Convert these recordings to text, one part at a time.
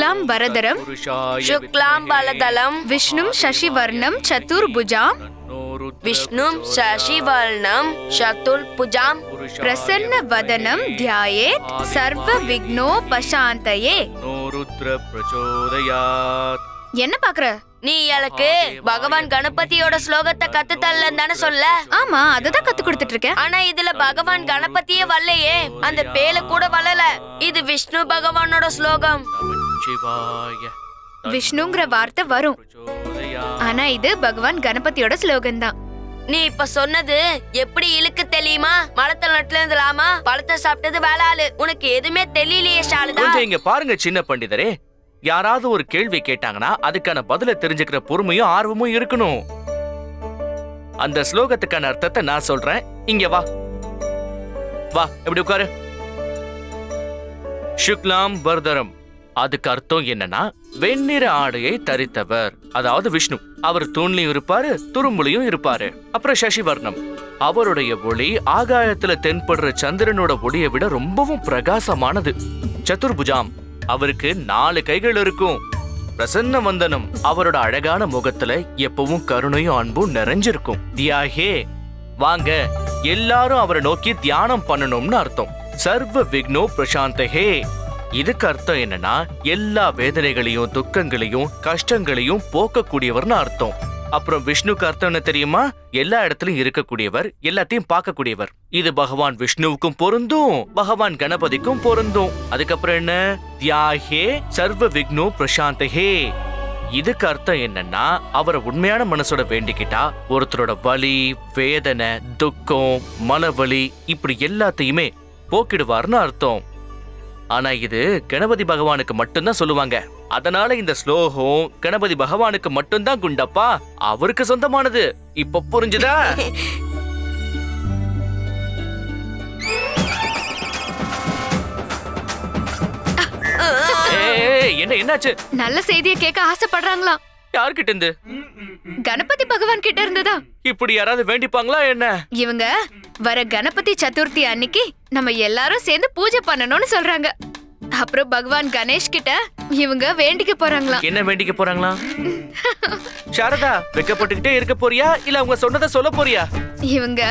சுக்லாம் வரதரம் சுக்லாம் பலதலம் விஷ்ணும் சசிவர்ணம் சதுர்புஜாம் விஷ்ணும் சசிவர்ணம் சதுல் புஜாம் பிரசன்ன வதனம் தியாயேத் சர்வ விக்னோபசாந்தயே ருத்ர பிரச்சோதயாத். என்ன பாக்குற? நீ எனக்கு பகவான் கணபதியோட ஸ்லோகத்தை கத்து தரலன்னு தானே சொல்ல ஆமா அததான் கத்து கொடுத்துட்டு இருக்கேன் ஆனா இதுல பகவான் கணபதியே வரலையே. அந்த பேல கூட வரல. இது விஷ்ணு பகவானோட ஸ்லோகம். விஷ்ணுங்கிற வார்த்தை வரும். ஆனா இது பகவான் கணபதியோட ஸ்லோகன் தான் நீ இப்ப சொன்னது எப்படி இழுக்கு தெரியுமா? மரத்துல நட்டுல இருந்தலாமா? பழத்தை சாப்பிட்டது வேளாளு உனக்கு எதுவுமே தெரியலையே ஷாலுதா. கொஞ்சம் இங்க பாருங்க சின்ன பண்டிதரே. யாராவது ஒரு கேள்வி கேட்டாங்கன்னா அதுக்கான பதில தெரிஞ்சுக்கிற பொறுமையும் ஆர்வமும் இருக்கணும். அந்த ஸ்லோகத்துக்கான அர்த்தத்தை நான் சொல்றேன். இங்க வா. வா இப்படி உட்காரு. சுக்லாம் பர்தரம். அதுக்கு அர்த்தம் என்னன்னா வெண்ணிற ஆடையை தரித்தவர். அதாவது விஷ்ணு. அவர் தூண்லையும் இருப்பாரு துரும்புலையும் இருப்பாரு. அப்புறம் சசிவர்ணம். அவருடைய ஒளி ஆகாயத்துல தென்படுற சந்திரனோட ஒளியை விட ரொம்பவும் பிரகாசமானது. சதுர்புஜாம். அவருக்கு நாலு கைகள் இருக்கும். பிரசன்ன வந்தனம். அவரோட அழகான முகத்துல எப்பவும் கருணையும் அன்பும் நிறைஞ்சிருக்கும். தியாகே வாங்க. எல்லாரும் அவரை நோக்கி தியானம் பண்ணணும்னு அர்த்தம். சர்வ விக்னோ பிரசாந்தஹே. இதுக்கு அர்த்தம் என்னன்னா எல்லா வேதனைகளையும் துக்கங்களையும் கஷ்டங்களையும் போக்கக்கூடியவர்னு அர்த்தம். அப்புறம் விஷ்ணுக்கு அர்த்தம் என்ன தெரியுமா? எல்லா இடத்துலயும் இருக்கக்கூடியவர் எல்லாத்தையும் பார்க்கக்கூடியவர். இது பகவான் விஷ்ணுவுக்கும் பொருந்தும் பகவான் கணபதிக்கும் பொருந்தும். அதுக்கப்புறம் என்ன? தியாகே சர்வ விக்னோ பிரசாந்தஹே இதுக்கு அர்த்தம் என்னன்னா அவரை உண்மையான மனசோட வேண்டிக்கிட்டா ஒருத்தரோட வலி வேதனை துக்கம் மனவலி இப்படி எல்லாத்தையுமே போக்கிடுவார்னு அர்த்தம். ஆனா இது கணபதி பகவானுக்கு மட்டும்தான் சொல்லுவாங்க. அதனால இந்த ஸ்லோகம் கணபதி பகவானுக்கு மட்டும்தான் குண்டப்பா அவருக்கு சொந்தமானது. இப்ப புரிஞ்சுதா? என்ன என்னாச்சு? நல்ல செய்தியை கேட்க ஆசைப்படுறாங்களாம். யார்கிட்ட இருந்து கணபதி பகவான் கிட்ட இருந்ததா? இப்படி யாராவது வேண்டிப்பாங்களா என்ன? இவங்க வர கணபதி சதுர்த்தி அன்னைக்கு நம்ம எல்லாரும் சேர்ந்து பூஜை பண்ணணும்னு சொல்றாங்க. அப்புறம் பகவான் கணேஷ் கிட்ட இவங்க வேண்டிக்க போறாங்களாம் என்ன வேண்டிக்க போறாங்களா? சாரதா வெக்கப்பட்டுக்கிட்டே இருக்க போறியா? இல்ல அவங்க சொன்னதை சொல்ல போறியா? இவங்க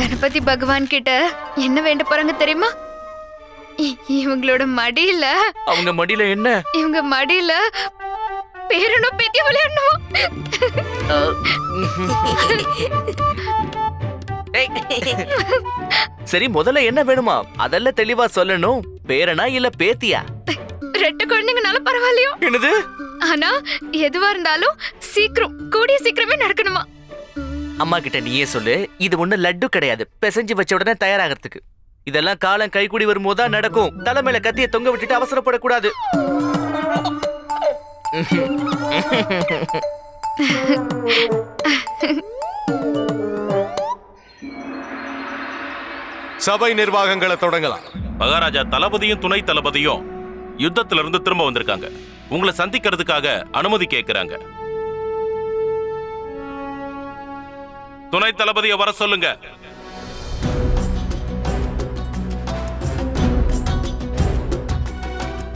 கணபதி பகவான் கிட்ட என்ன வேண்ட போறாங்க தெரியுமா? இவங்களோட மடியில அவங்க மடியில என்ன? இவங்க மடியில பேரனும் பேத்தி விளையாடணும். சரி முதல்ல என்ன வேணுமா? அதெல்லாம் தெளிவா சொல்லணும். பேரனா இல்ல பேத்தியா? ரெண்டு குழந்தைங்கனாலும் பரவாயில்லையோ. என்னது? ஆனா எதுவா இருந்தாலும் சீக்கிரம் கூடிய சீக்கிரமே நடக்கணுமா? அம்மா கிட்ட நீயே சொல்லு. இது ஒண்ணு லட்டு கிடையாது. பிசைஞ்சு வச்ச உடனே தயாராகிறதுக்கு. இதெல்லாம் காலம் கைக்கூடி வரும்போது தான் நடக்கும். தலைமையில கத்திய தொங்க விட்டுட்டு அவசரப்படக்கூடாது. சபை நிர்வாகங்களை தொடங்கலாம். மகாராஜா தளபதியும் துணை தளபதியும் யுத்தத்துல இருந்து திரும்ப வந்திருக்காங்க. உங்களை சந்திக்கிறதுக்காக அனுமதி கேட்கிறாங்க. துணை தளபதியை வர சொல்லுங்க.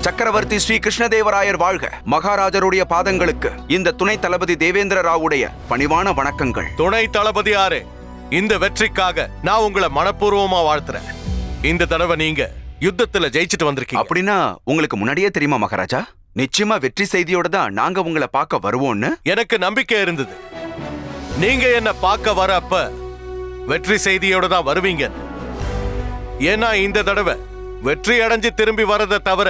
சக்கரவர்த்தி ஸ்ரீ கிருஷ்ணதேவராயர் வாழ்க மகாராஜருடைய பாதங்களுக்கு இந்த துணை தளபதி தேவேந்திர ராவுடைய பணிவான வணக்கங்கள். துணை தளபதியாரே இந்த வெற்றிக்காக நான் உங்களை மனப்பூர்வமா வாழ்த்துறேன். இந்த தடவை நீங்க யுத்தத்துல ஜெயிச்சிட்டு வந்திருக்கீங்க. அப்படின்னா உங்களுக்கு முன்னாடியே தெரியுமா மகாராஜா? நிச்சயமா வெற்றி செய்தியோட தான் நாங்க உங்களை பார்க்க வருவோம்னு. எனக்கு நம்பிக்கை இருந்தது. நீங்க என்ன பார்க்க வர அப்ப வெற்றி செய்தியோட தான் வருவீங்க. ஏன்னா இந்த தடவை வெற்றி அடைஞ்சு திரும்பி வரதை தவிர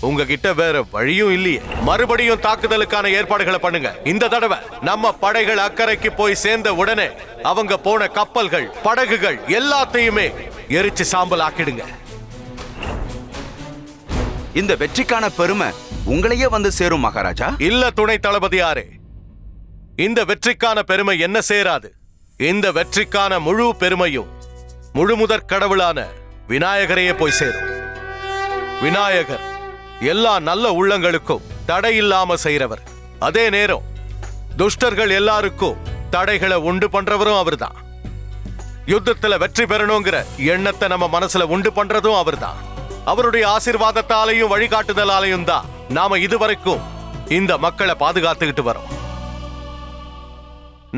உங்ககிட்ட வேற வழியும் இல்லையே. மறுபடியும் தாக்குதலுக்கான ஏற்பாடுகளை பண்ணுங்க. இந்த தடவை நம்ம படைகள் அக்கறைக்கு போய் சேர்ந்த உடனே அவங்க போன கப்பல்கள் படகுகள் எல்லாத்தையுமே எரிச்சு சாம்பல் ஆக்கிடுங்க. இந்த வெற்றிக்கான பெருமை உங்களையே வந்து சேரும் மகாராஜா? இல்ல துணை தளபதியாரே. இந்த வெற்றிக்கான பெருமை என்ன சேராது? இந்த வெற்றிக்கான முழு பெருமையும் முழுமுதற் கடவுளான விநாயகரையே போய் சேரும். விநாயகர் எல்லா நல்ல உள்ளங்களுக்கும் தடை இல்லாம செய்யறவர் அதே நேரம் துஷ்டர்கள் எல்லாருக்கும் தடைகளை உண்டு பண்றவரும் அவர்தான். யுத்தத்துல வெற்றி பெறணுங்கிற எண்ணத்தை நம்ம மனசுல உண்டு பண்றதும் அவர்தான். அவருடைய ஆசிர்வாதத்தாலையும் வழிகாட்டுதலாலையும் தான் நாம இதுவரைக்கும் இந்த மக்களை பாதுகாத்துக்கிட்டு வரோம்.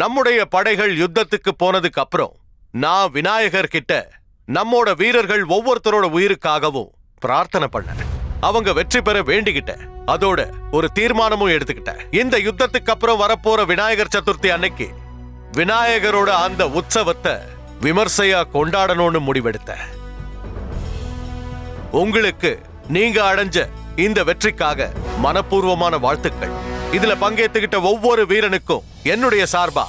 நம்முடைய படைகள் யுத்தத்துக்கு போனதுக்கு அப்புறம் நான் விநாயகர் கிட்ட நம்மோட வீரர்கள் ஒவ்வொருத்தரோட உயிருக்காகவும் பிரார்த்தனை பண்ணேன். அவங்க வெற்றி பெற வேண்டிக்கிட்டேன் அதோட ஒரு தீர்மானமும் எடுத்துக்கிட்டேன் இந்த யுத்தத்துக்கு அப்புறம் வரப்போற விநாயகர் சதுர்த்தி அன்னைக்கு விநாயகரோட அந்த உற்சவத்தை விமர்சையா கொண்டாடணும்னு முடிவெடுத்தேன் உங்களுக்கு நீங்க அடைஞ்ச இந்த வெற்றிக்காக மனப்பூர்வமான வாழ்த்துக்கள். இதுல பங்கேத்துக்கிட்ட ஒவ்வொரு வீரனுக்கும் என்னுடைய சார்பா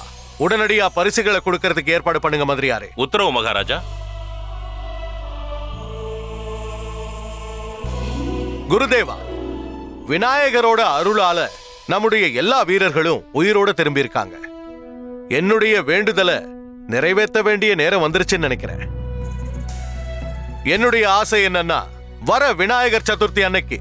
உடனடியா பரிசுகளை கொடுக்கறதுக்கு ஏற்பாடு பண்ணுங்க மந்திரியாரே. உத்தரவு மகாராஜா. குருதேவா விநாயகரோட அருளால நம்முடைய எல்லா வீரர்களும் உயிரோட திரும்பியிருக்காங்க. என்னுடைய வேண்டுதலை நிறைவேற்ற வேண்டிய நேரம் வந்துருச்சுன்னு நினைக்கிறேன். என்னுடைய ஆசை என்னன்னா வர விநாயகர் சதுர்த்தி அன்னைக்கு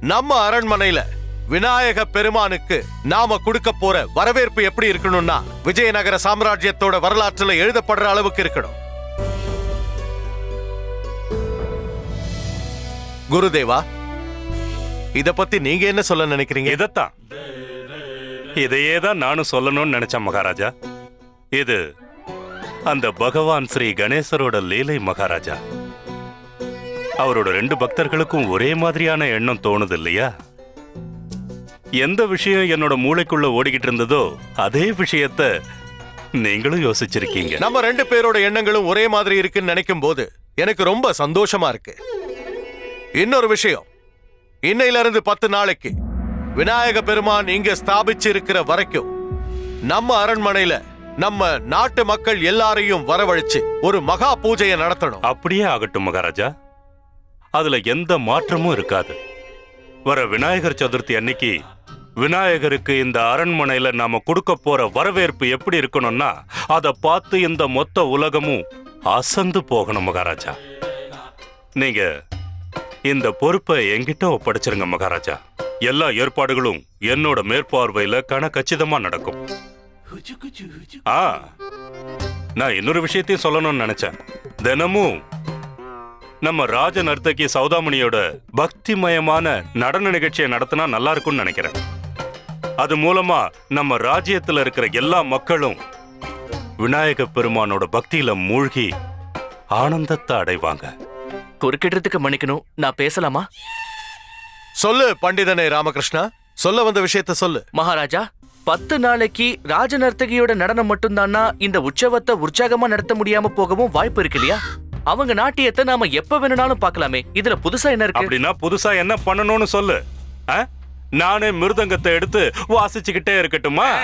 நம்ம அரண்மனையில விநாயக பெருமானுக்கு நாம கொடுக்க போற வரவேற்பு எப்படி இருக்கணும்னா விஜயநகர சாம்ராஜ்யத்தோட வரலாற்றுல எழுதப்படுற அளவுக்கு இருக்கணும். குருதேவா இத பத்தி நீங்க என்ன சொல்ல நினைக்கிறீங்க? இதத்தான். இதையே தான் நானும் சொல்லணும்னு நினைச்சேன் மகாராஜா. இது அந்த பகவான் ஸ்ரீ கணேசரோட லீலை மகாராஜா. அவரோட ரெண்டு பக்தர்களுக்கும் ஒரே மாதிரியான எண்ணம் தோணுது இல்லையா? எந்த விஷயம் என்னோட மூளைக்குள்ள ஓடிக்கிட்டு இருந்ததோ அதே விஷயத்த நீங்களும் யோசிச்சிருக்கீங்க. நம்ம ரெண்டு பேரோட எண்ணங்களும் ஒரே மாதிரி இருக்குன்னு நினைக்கும் போது எனக்கு ரொம்ப சந்தோஷமா இருக்கு. இன்னொரு விஷயம். இன்னையில இருந்து பத்து நாளைக்கு விநாயக பெருமான் இங்க ஸ்தாபிச்சு இருக்கிற வரைக்கும் நம்ம அரண்மனையில நம்ம நாட்டு மக்கள் எல்லாரையும் வரவழைச்சு ஒரு மகா பூஜையை நடத்தணும். அப்படியே ஆகட்டும் மகாராஜா. அதுல எந்த மாற்றமும் இருக்காது. வர விநாயகர் சதுர்த்தி அன்னைக்கு விநாயகருக்கு இந்த அரண்மனையில நாம கொடுக்க போற வரவேற்பு எப்படி இருக்கணும்னா அதை பார்த்து இந்த மொத்த உலகமும் அசந்து போகணும் மகாராஜா. நீங்க இந்த பொறுப்பை என்கிட்ட ஒப்படைச்சிருங்க மகாராஜா. எல்லா ஏற்பாடுகளும் என்னோட மேற்பார்வையில கன கச்சிதமா நடக்கும். ஆ நான் இன்னொரு விஷயத்தையும் சொல்லணும்னு நினைச்சேன். தினமும் நம்ம ராஜ நர்த்தகி சௌதாமணியோட பக்திமயமான நடன நிகழ்ச்சியை நடத்தினா நல்லா இருக்கும்னு நினைக்கிறேன். அது மூலமா நம்ம ராஜ்யத்துல இருக்கிற எல்லா மக்களும் விநாயக பெருமானோட பக்தியில மூழ்கி ஆனந்தத்தை அடைவாங்க. குறுக்கிடுறதுக்கு மன்னிக்கணும். நான் பேசலாமா? சொல்லு பண்டிதனே ராமகிருஷ்ணா. சொல்ல வந்த விஷயத்த சொல்லு. மகாராஜா பத்து நாளைக்கு ராஜ நர்த்தகியோட நடனம் மட்டும்தானா? இந்த உற்சவத்தை உற்சாகமா நடத்த முடியாம போகவும் வாய்ப்பு இருக்கு இல்லையா? அவங்க நாட்டியத்தை நாம எப்ப வேணும்னாலும் பார்க்கலாமே. இதுல புதுசா என்ன இருக்கு? அப்படின்னா புதுசா என்ன பண்ணணும்னு சொல்லு. ஆ? நானே மிருதங்கத்தை எடுத்து வாசிச்சுக்கிட்டே இருக்கட்டுமா?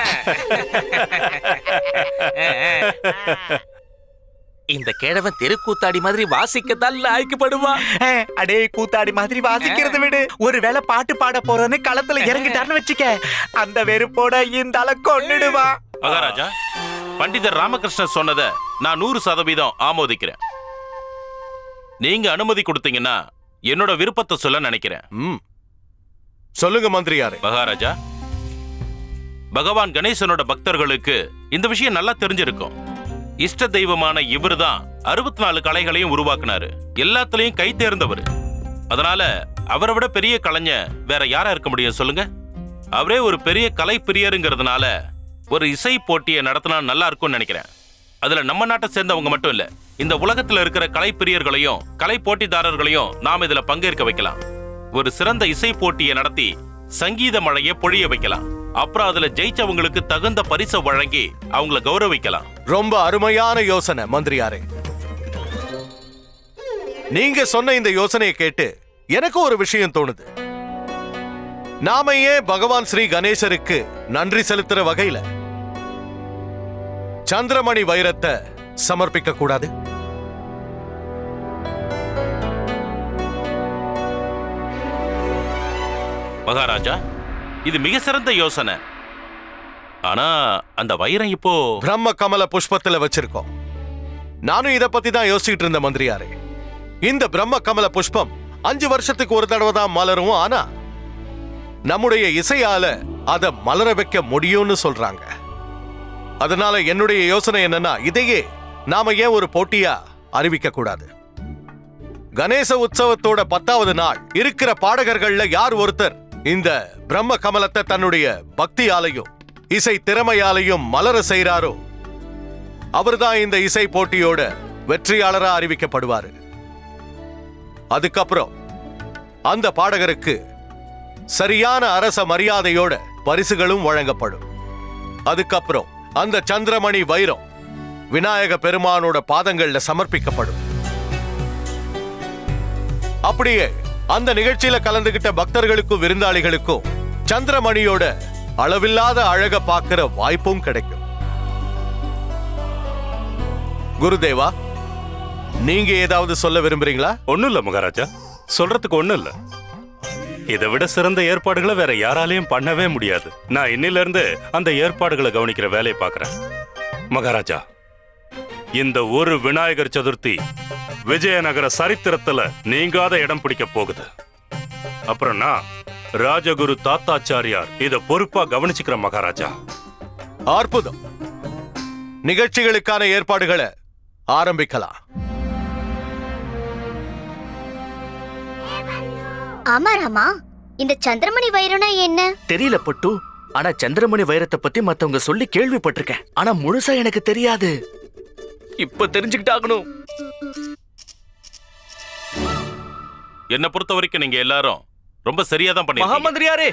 இந்த கிழவன் தெருக்கூத்தாடி மாதிரி வாசிக்கத்தான் லாய்க்கப்படுவான் அடே கூத்தாடி மாதிரி வாசிக்கிறது விடு. ஒருவேளை பாட்டு பாட போறேன்னு களத்துல இறங்கிட்டாருன்னு வச்சுக்க. அந்த வெறுப்போட இந்த ஆளை கொன்னுடுவான் மகாராஜா பண்டிதர் ராமகிருஷ்ணன் சொன்னதை நான் நூறு சதவீதம் ஆமோதிக்கிறேன். நீங்க அனுமதி கொடுத்தீங்கன்னா என்னோட விருப்பத்தை சொல்ல நினைக்கிறேன். ம். சொல்லுங்க மந்திரியாரே. மகாராஜா பகவான் கணேசனோட பக்தர்களுக்கு இந்த விஷயம் நல்லா தெரிஞ்சிருக்கும். இஷ்ட தெய்வமான இவர்தான் அறுபத்தி நாலு கலைகளையும் உருவாக்குனாரு. எல்லாத்துலயும் கை தேர்ந்தவர். அதனால அவரை விட பெரிய கலைஞர் வேற யாரா இருக்க முடியும் சொல்லுங்க? அவரே ஒரு பெரிய கலை பிரியருங்கிறதுனால ஒரு இசை போட்டியை நடத்தினா நல்லா இருக்கும்னு நினைக்கிறேன். அதுல நம்ம நாட்டை சேர்ந்தவங்க மட்டும் இல்ல இந்த உலகத்துல இருக்கிற கலை பிரியர்களையும் கலை போட்டிதாரர்களையும் நாம் இதுல பங்கேற்க வைக்கலாம். ஒரு சிறந்த இசை போட்டியை நடத்தி சங்கீத மழையை பொழிய வைக்கலாம். அப்புறம் அதுல ஜெயிச்சவங்களுக்கு தகுந்த பரிசை வழங்கி அவங்கள கௌரவிக்கலாம். ரொம்ப அருமையான யோசனை மந்திரியாரே. நீங்க சொன்ன இந்த யோசனையை கேட்டு எனக்கு ஒரு விஷயம் தோணுது. நாம ஏன் பகவான் ஸ்ரீ கணேசருக்கு நன்றி செலுத்துற வகையில சந்திரமணி வைரத்தை சமர்ப்பிக்க கூடாது? மகாராஜா இது மிக சிறந்த யோசனை. ஆனா அந்த வைரம் இப்போ பிரம்ம கமல புஷ்பத்துல வச்சிருக்கோம். நானும் இத பத்தி தான் யோசிச்சுட்டு இருந்த மந்திரியாரே. இந்த பிரம்ம கமல புஷ்பம் அஞ்சு வருஷத்துக்கு ஒரு தடவை தான் மலரும் ஆனா நம்முடைய இசையால அத மலர வைக்க முடியும்னு சொல்றாங்க. அதனால என்னுடைய யோசனை என்னன்னா இதையே நாம ஏன் ஒரு போட்டியா அறிவிக்க கூடாது. கணேச உற்சவத்தோட பத்தாவது நாள் இருக்கிற பாடகர்கள்ல யார் ஒருத்தர் இந்த பிரம்ம கமலத்தை தன்னுடைய பக்தியாலையும் இசை திறமையாலையும் மலர செய்றாரோ அவர்தான் இந்த இசை போட்டியோட வெற்றியாளரா அறிவிக்கப்படுவாரு. அதுக்கப்புறம் அந்த பாடகருக்கு சரியான அரச மரியாதையோட பரிசுகளும் வழங்கப்படும். அதுக்கப்புறம் அந்த சந்திரமணி வைரம் விநாயக பெருமானோட பாதங்கள்ல சமர்ப்பிக்கப்படும். அப்படியே அந்த நிகழ்ச்சியில கலந்துகிட்ட பக்தர்களுக்கும் விருந்தாளிகளுக்கும் சந்திரமணியோட அளவில்லாத அழக பார்க்கிற வாய்ப்பும் கிடைக்கும். குருதேவா நீங்க ஏதாவது சொல்ல விரும்புறீங்களா? ஒண்ணும் இல்ல மகாராஜா. சொல்றதுக்கு ஒண்ணும் இல்ல. இதை விட சிறந்த ஏற்பாடுகளை வேற யாராலையும் பண்ணவே முடியாது. நான் இன்னில இருந்து அந்த ஏற்பாடுகளை கவனிக்கிற வேலையை பார்க்குறேன். மகாராஜா இந்த ஒரு விநாயகர் சதுர்த்தி விஜயநகர சரித்திரத்துல நீங்காத இடம் பிடிக்க போகுது. அப்புறம் நான் ராஜகுரு தாத்தாச்சாரியார் இத பொறுப்பா கவனிச்சுக்கிற மகாராஜா. அற்புதம். நிகழ்ச்சிகளுக்கான ஏற்பாடுகளை ஆரம்பிக்கலாம். ஆமா ராமா இந்த சந்திரமணி வைரம்னா என்ன? தெரியல பட்டு ஆனா சந்திரமணி வைரத்தை பத்தி மத்தவங்க சொல்லி கேள்விப்பட்டிருக்கேன். ஆனா முழுசா எனக்கு தெரியாது. இப்ப தெரிஞ்சுக்கிட்டாகணும். என்னை பொறுத்த வரைக்கும் நீங்க எல்லாரும் ரொம்ப சரியா தான் பண்ணிருக்கீங்க மகாமந்திரியாரே!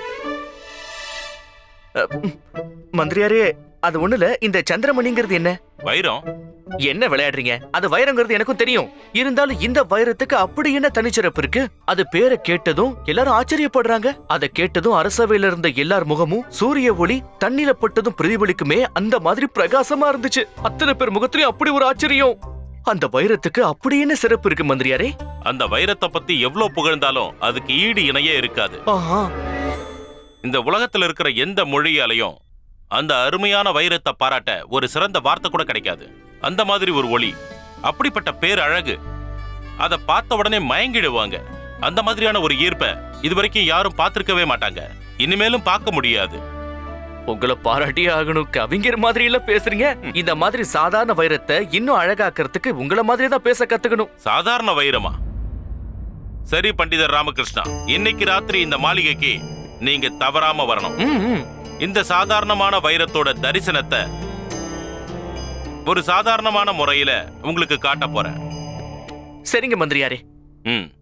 மந்திரியாரே அது ஒண்ணுல இந்த சந்திரமணிங்கிறது என்ன? வைரம். என்ன விளையாடுறீங்க? அது வைரங்கிறது எனக்கும் தெரியும். இருந்தாலும் இந்த வைரத்துக்கு அப்படி என்ன தனிச்சிறப்பு இருக்கு? அது பேரை கேட்டதும் எல்லாரும் ஆச்சரியப்படுறாங்க. அதை கேட்டதும் அரசவையில இருந்த எல்லார் முகமும் சூரிய ஒளி தண்ணில பட்டதும் பிரதிபலிக்குமே அந்த மாதிரி பிரகாசமா இருந்துச்சு. அத்தனை பேர் முகத்திலயும் அப்படி ஒரு ஆச்சரியம். அந்த வைரத்துக்கு அப்படி என்ன சிறப்பு இருக்கு மந்திரியாரே? அந்த வைரத்தை பத்தி எவ்வளவு புகழ்ந்தாலும் அதுக்கு ஈடு இணையே இருக்காது. இந்த உலகத்துல இருக்கிற எந்த மொழியாலையும் அந்த அருமையான வைரத்தை பாராட்ட ஒரு சிறந்த வார்த்தை கூட கிடைக்காது. அந்த மாதிரி ஒரு ஒளி. அப்படிப்பட்ட பேர் அழகு அதை பார்த்த உடனே மயங்கிடுவாங்க. அந்த மாதிரியான ஒரு ஈர்ப்பை இதுவரைக்கும் யாரும் பார்த்திருக்கவே மாட்டாங்க. இனிமேலும் பார்க்க முடியாது. உங்களை பாராட்டியே ஆகணும். கவிஞர் மாதிரி இல்ல பேசுறீங்க இந்த மாதிரி சாதாரண வைரத்தை இன்னும் அழகாக்குறதுக்கு உங்கள மாதிரி தான் பேச கத்துக்கணும். சாதாரண வைரமா? சரி பண்டிதர் ராமகிருஷ்ணா. இன்னைக்கு ராத்திரி இந்த மாளிகைக்கு நீங்க தவறாம வரணும். இந்த சாதாரணமான வைரத்தோட தரிசனத்தை ஒரு சாதாரணமான முறையில உங்களுக்கு காட்ட போறேன். சரிங்க மந்திரியாரே. ம்.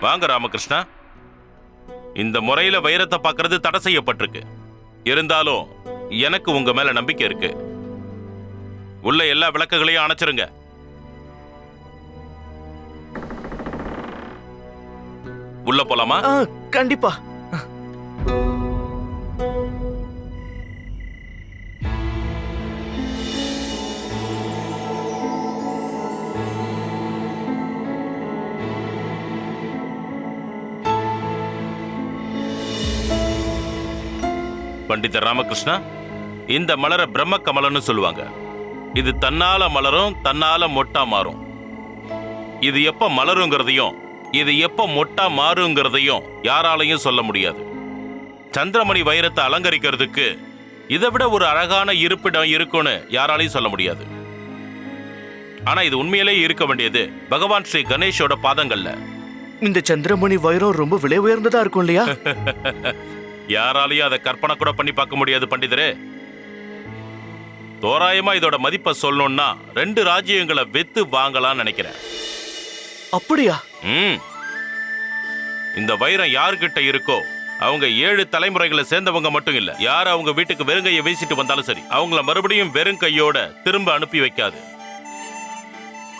வாங்க ராமகிருஷ்ணா. இந்த முறையில வைரத்தை பார்க்கிறது தடை செய்யப்பட்டிருக்கு. இருந்தாலும் எனக்கு உங்க மேல நம்பிக்கை இருக்கு. உள்ள எல்லா விளக்குகளையும் அணைச்சிருங்க. உள்ள போலாமா? கண்டிப்பா. பண்டிதர் ராமகிருஷ்ணா இந்த மலரை பிரம்ம கமலம்னு சொல்லுவாங்க. இது தன்னால மலரும் தன்னால மொட்டா மாறும். இது எப்ப மலருங்கிறதையும் இது எப்ப மொட்டா மாறுங்கிறதையும் யாராலையும் சொல்ல முடியாது. சந்திரமணி வைரத்தை அலங்கரிக்கிறதுக்கு இதை விட ஒரு அழகான இருப்பிடம் இருக்கும்னு யாராலையும் சொல்ல முடியாது. ஆனா இது உண்மையிலேயே இருக்க வேண்டியது பகவான் ஸ்ரீ கணேஷோட பாதங்கள்ல. இந்த சந்திரமணி வைரம் ரொம்ப விலை உயர்ந்ததா இருக்கும் இல்லையா? யாராலையும் அதை கற்பனை கூட பண்ணி பார்க்க முடியாது பண்டிதரே. தோராயமா இதோட மதிப்பை சொல்லணும்னா ரெண்டு ராஜ்யங்களை வித்து வாங்கலாம்னு நினைக்கிறேன். அப்படியா? ம். இந்த வைரம் யாருக்கிட்ட இருக்கோ அவங்க ஏழு தலைமுறைகளை சேர்ந்தவங்க மட்டும் இல்ல. யார் அவங்க வீட்டுக்கு வெறுங்கையை வீசிட்டு வந்தாலும் சரி அவங்கள மறுபடியும் வெறும் கையோட திரும்ப அனுப்பி வைக்காது.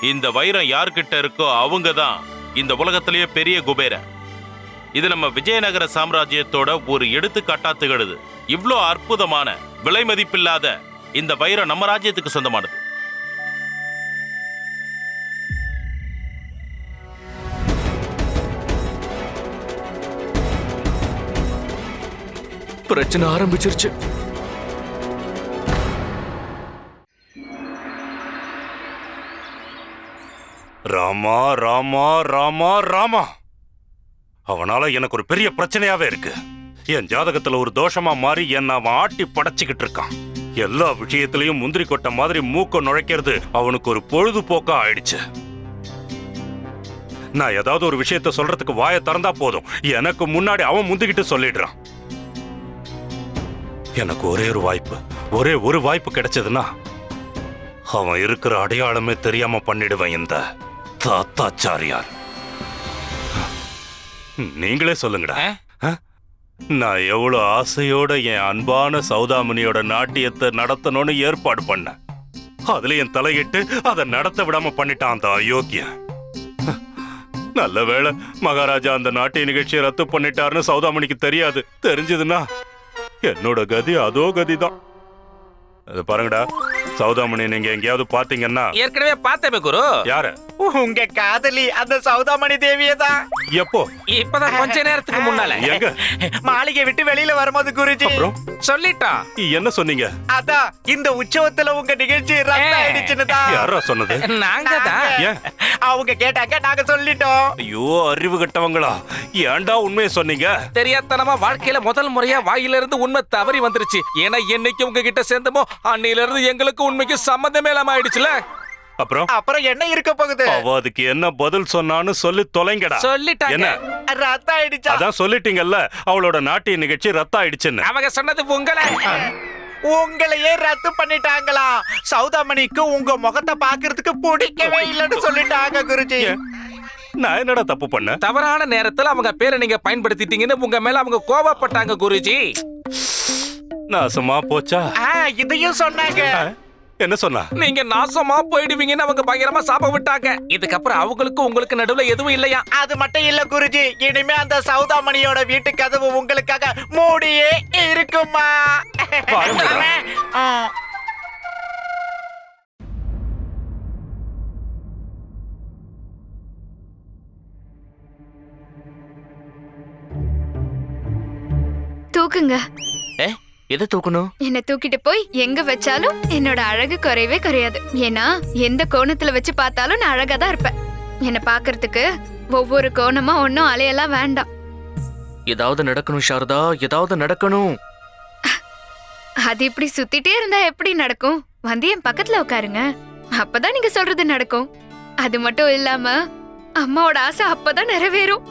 இந்த வைரம் யார்கிட்ட இருக்கோ அவங்க தான் இந்த உலகத்திலேயே பெரிய குபேர இது நம்ம விஜயநகர சாம்ராஜ்யத்தோட ஒரு எடுத்துக்காட்டா திகழுது. இவ்வளோ அற்புதமான விலை மதிப்பில்லாத இந்த வைரம் நம்ம ராஜ்யத்துக்கு சொந்தமானது. பிரச்சனை ஆரம்பிச்சிருச்சு. ராமா ராமா ராமா ராமா. அவனால எனக்கு ஒரு பெரிய பிரச்சனையாவே இருக்கு. என் ஜாதகத்துல ஒரு தோஷமா மாறி என்ன அவன் ஆட்டி படைச்சுக்கிட்டு இருக்கான். எல்லா விஷயத்திலையும் முந்திரி கொட்டை மாதிரி மூக்க நுழைக்கிறது அவனுக்கு ஒரு பொழுதுபோக்கா ஆயிடுச்சு. நான் ஏதாவது ஒரு விஷயத்த சொல்றதுக்கு வாயை திறந்தா போதும். எனக்கு முன்னாடி அவன் முந்திக்கிட்டு சொல்லிடுறான். எனக்கு ஒரே ஒரு வாய்ப்பு. ஒரே ஒரு வாய்ப்பு கிடைச்சதுன்னா அவன் இருக்கிற அடையாளமே தெரியாம பண்ணிடுவேன் இந்த தாத்தாச்சாரியார். நீங்களே சொல்லுங்கடா? நான் எவ்வளவு ஆசையோட என் அன்பான சௌதாமணியோட நாட்டியத்தை நடத்தணும்னு ஏற்பாடு பண்ணேன். அதுல என் தலையிட்டு அதை நடத்த விடாம பண்ணிட்டான் அந்த அயோக்கியன். நல்ல வேளை மகாராஜா அந்த நாட்டிய நிகழ்ச்சியை ரத்து பண்ணிட்டாருன்னு சௌதாமணிக்கு தெரியாது. தெரிஞ்சதுன்னா என்னோட கதி அதோ கதிதான். அது பாருங்கடா. சௌதாமணி நீங்க எங்கேயாவது பாத்தீங்கன்னா ஏற்கனவே பார்த்தேன் குரு. யார? உங்க காதலி அந்த சௌதாமணி தேவியே தான் எப்போ? இப்பதான் கொஞ்ச நேரத்துக்கு முன்னால. எங்க? மாளிகை விட்டு வெளியில வரும்போது குருஜி. சொல்லிட்டான். என்ன சொன்னீங்க? அதான் இந்த உற்சவத்துல உங்க நிகழ்ச்சி ரத்து ஆயிடுச்சுன்னு தான். யாரா சொன்னது? நாங்க தான். அவங்க கேட்டாங்க நாங்க சொல்லிட்டோம். ஐயோ அறிவு கட்டவங்களா? ஏன்டா உண்மையை சொன்னீங்க? தெரியாதனமா வாழ்க்கையில முதல் முறையா வாயில இருந்து உண்மை தவறி வந்துருச்சு. ஏன்னா என்னைக்கு உங்ககிட்ட சேர்ந்தமோ அன்னையில இருந்து எங்களுக்கு உண்மைக்கு சம்மந்தமே இல்லாம ஆயிடுச்சுல? அப்புறம்? அப்புறம் என்ன இருக்க போகுது? அவ அதுக்கு என்ன பதில் சொன்னான்னு சொல்லி தொலைங்கடா. சொல்லிட்டாங்க. என்ன? ரத்து ஆயிடுச்சா அதான் சொல்லிட்டீங்கல்ல அவளோட நாட்டிய நிகழ்ச்சி ரத்தாயிடுச்சுன்னு. அவங்க சொன்னது உங்களை. உங்களையே ரத்து பண்ணிட்டாங்களா? சௌதாமணிக்கு உங்க முகத்தை பாக்குறதுக்கு பிடிக்கவே இல்லைன்னு சொல்லிட்டாங்க குருஜி. நான் என்னடா தப்பு பண்ணேன் தவறான நேரத்துல அவங்க பேரை நீங்க பயன்படுத்திட்டீங்கன்னு உங்க மேல அவங்க கோவப்பட்டாங்க குருஜி. நாசமா போச்சா? ஆ, இதையும் சொன்னாங்க. என்ன சொன்னா? நீங்க நாசமா போயிடுவீங்கன்னு அவங்க பயங்கரமா சாபம் விட்டாங்க. இதுக்கப்புறம் அவங்களுக்கு உங்களுக்கு நடுவுல எதுவும் இல்லையா? அது மட்டும் இல்ல குருஜி. இனிமே அந்த சௌதாமணியோட வீட்டு கதவு உங்களுக்காக மூடியே இருக்குமா. தூக்குங்க. எதை தூக்கணும்? என்ன தூக்கிட்டு போய் எங்க வச்சாலும் என்னோட அழகு குறையவே குறையாது. ஏன்னா எந்த கோணத்துல வச்சு பார்த்தாலும் நான் அழகா தான் இருப்பேன். என்ன பார்க்கிறதுக்கு ஒவ்வொரு கோணமா ஒன்னும் அலையெல்லாம் வேண்டாம். ஏதாவது நடக்கணும் சாரதா. ஏதாவது நடக்கணும். அது இப்படி சுத்திட்டே இருந்தா எப்படி நடக்கும்? வந்து என் பக்கத்துல உட்காருங்க. அப்பதான் நீங்க சொல்றது நடக்கும். அது மட்டும் இல்லாம அம்மாவோட ஆசை அப்பதான் நிறைவேறும்.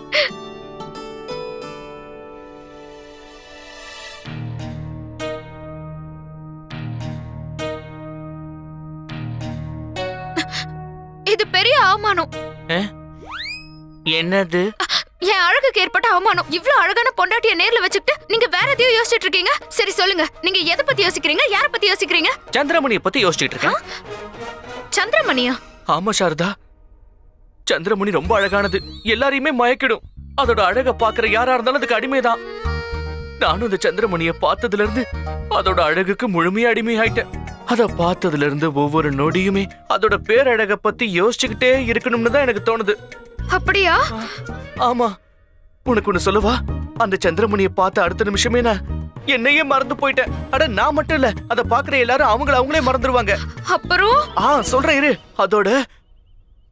பெரிய அவமானம். என்னது? என் அழகுக்கு ஏற்பட்ட அவமானம். இவ்ளோ அழகான பொண்டாட்டிய நேர்ல வச்சுக்கிட்டு நீங்க வேற எதையோ யோசிச்சுட்டு இருக்கீங்க? சரி சொல்லுங்க. நீங்க எதை பத்தி யோசிக்கிறீங்க? யார பத்தி யோசிக்கிறீங்க? சந்திரமணியை பத்தி யோசிச்சுட்டு இருக்கேன். சந்திரமணியா? ஆமா சாரதா. சந்திரமணி ரொம்ப அழகானது. எல்லாரையுமே மயக்கிடும். அதோட அழக பாக்குற யாரா இருந்தாலும் அதுக்கு அடிமைதான். நானும் அந்த சந்திரமணியை பார்த்ததுல இருந்து அதோட அழகுக்கு முழுமையா அடிமையாயிட்டேன். அத பார்த்ததுல இருந்து ஒவ்வொரு நொடியுமே அதோட பேரழக பத்தி யோசிச்சுக்கிட்டே இருக்கணும்னு தான் எனக்கு தோணுது. அப்படியா? ஆமா. உனக்கு ஒண்ணு சொல்லவா? அந்த சந்திரமணியை பார்த்த அடுத்த நிமிஷமே நான் என்னையே மறந்து போயிட்டேன். அட நான் மட்டும் இல்ல. அத பாக்குற எல்லாரும் அவங்கள அவங்களே மறந்துடுவாங்க அப்புறம்? ஆ சொல்றேன் இரு. அதோட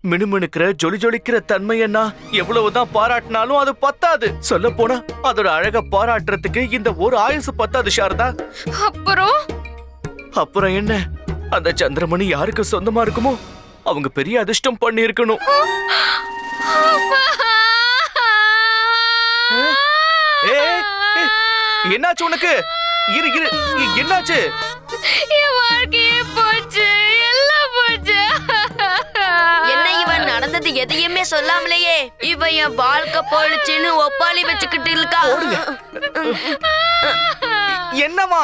மினுமினுக்கிற ஜொலி ஜொலிக்கிற தன்மையன்னா எவ்வளவுதான் பாராட்டினாலும் அது பத்தாது. சொல்ல போனா அதோட அழக பாராட்டுறதுக்கு இந்த ஒரு ஆயுசு பத்தாது சாரதா. அப்புறம்? அப்புறம் என்ன? அந்த சந்திரமணி யாருக்கு சொந்தமா இருக்குமோ? அவங்க பெரிய அதிர்ஷ்டம் பண்ணி இருக்கணும் என்னாச்சு உனக்கு? இரு இரு என்னாச்சு? என் வாழ்க்கையே போச்சு எல்லாம் போச்சு. என்ன இவன் நடந்தது எதையுமே சொல்லாமலேயே? இவன் என் வாழ்க்கை போயிடுச்சுன்னு ஒப்பாளி வச்சுக்கிட்டு இருக்கா. என்னமா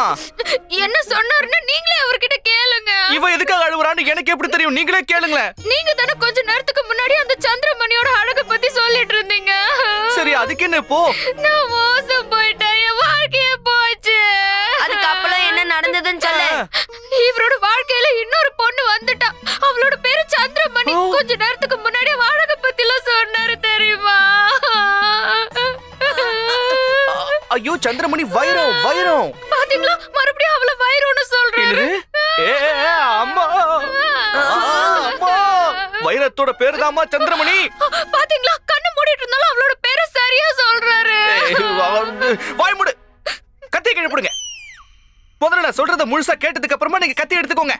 என்ன சொன்னாருன்னு நீங்களே அவர்கிட்ட கேளுங்க. இவ எதுக்காக அழுவுறான்னு எனக்கு எப்படி தெரியும்? நீங்களே கேளுங்களேன் நீங்க தானே கொஞ்ச நேரத்துக்கு முன்னாடி அந்த சந்திரமணியோட அழக பத்தி சொல்லிட்டு இருந்தீங்க. சரி அதுக்கு என்ன போ நான் மோசம் போயிட்டேன். என் வாழ்க்கையே போச்சு. அதுக்கு அப்புறம் என்ன நடந்ததுன்னு சொல்லு. இவரோட வாழ்க்கையில இன்னொரு பொண்ணு வந்துட்டா. அவளோட பேரு சந்திரமணி. கொஞ்ச நேரத்துக்கு முன்னாடி அழக பத்தி எல்லாம் சொன்னாரு தெரியுமா? ஐயோ சந்திரமணி வைரம் வைரம். பாத்தீங்களா? மறுபடியும் அவள வைரம்னு சொல்றாரு? ஏ, அம்மா. அம்மா. வைரத்தோட பேரு சந்திரமணி. பாத்தீங்களா? கண்ணு மூடிட்டு இருந்தாலும் அவளோட பேரை சரியா சொல்றாரு. வாய் மூடு. கீழே போடுங்க. முதல்ல நான் சொல்றத முழுசா கேட்டதுக்கு அப்புறமா நீங்க கத்தி எடுத்துக்கோங்க.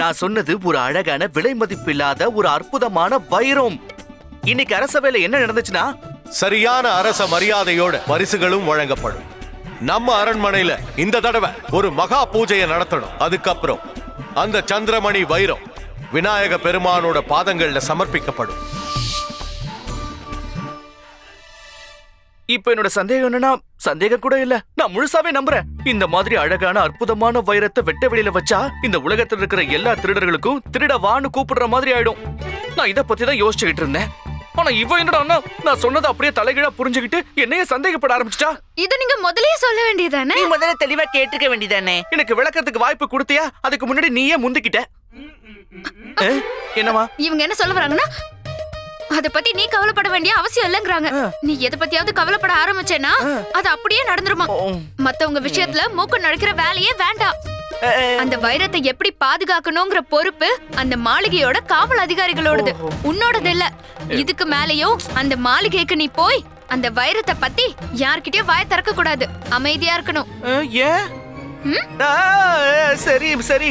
நான் சொன்னது ஒரு அழகான விலை மதிப்பில்லாத ஒரு அற்புதமான வைரம். இன்னைக்கு அரசவையில என்ன நடந்துச்சுன்னா சரியான அரச மரியாதையோட பரிசுகளும் வழங்கப்படும். நம்ம அரண்மனையில இந்த தடவை ஒரு மகா பூஜையை நடத்தணும். அதுக்கப்புறம் அந்த சந்திரமணி வைரம் விநாயக பெருமானோட பாதங்கள்ல சமர்ப்பிக்கப்படும். இப்ப என்னோட சந்தேகம் என்னன்னா சந்தேகம் கூட இல்ல. நான் முழுசாவே நம்புறேன். இந்த மாதிரி அழகான அற்புதமான வைரத்தை வெட்ட வெளியில வச்சா இந்த உலகத்துல இருக்கிற எல்லா திருடர்களுக்கும் திருட வான்னு கூப்பிடுற மாதிரி ஆயிடும். நான் இத பத்தி தான் யோசிச்சுக்கிட்டு இருந்தேன். ஆனா இவ என்னடா நான் சொன்னதை அப்படியே தலைகீழா புரிஞ்சுக்கிட்டு என்னைய சந்தேகப்பட ஆரம்பிச்சிட்டா. இது நீங்க முதல்லயே சொல்ல வேண்டியதானே? நீ முதல்ல தெளிவா கேட்டுக்க வேண்டியதானே? எனக்கு விளக்கத்துக்கு வாய்ப்பு கொடுத்தியா? அதுக்கு முன்னாடி நீயே முந்திக்கிட்ட. அஹ், என்னமா இவங்க என்ன சொல்ல வராங்கன்னா அத பத்தி நீ கவலைப்பட வேண்டிய அவசியம் இல்லங்கறாங்க. நீ எதை பத்தியாவது கவலைப்பட ஆரம்பிச்சேன்னா அது அப்படியே நடந்துருமா? மத்தவங்க விஷயத்துல மூக்கு நுழைக்கிற வேலையே வேண்டாம். அந்த வைரத்தை எப்படி பாதுகாக்கணுங்கிற பொறுப்பு அந்த மாளிகையோட காவல் அதிகாரிகளோடது. உன்னோடது இல்ல இதுக்கு மேலயும் அந்த மாளிகைக்கு நீ போய் அந்த வைரத்தை பத்தி யார்கிட்டயும் வாய திறக்க கூடாது. அமைதியா இருக்கணும். ஏன் சரி சரி.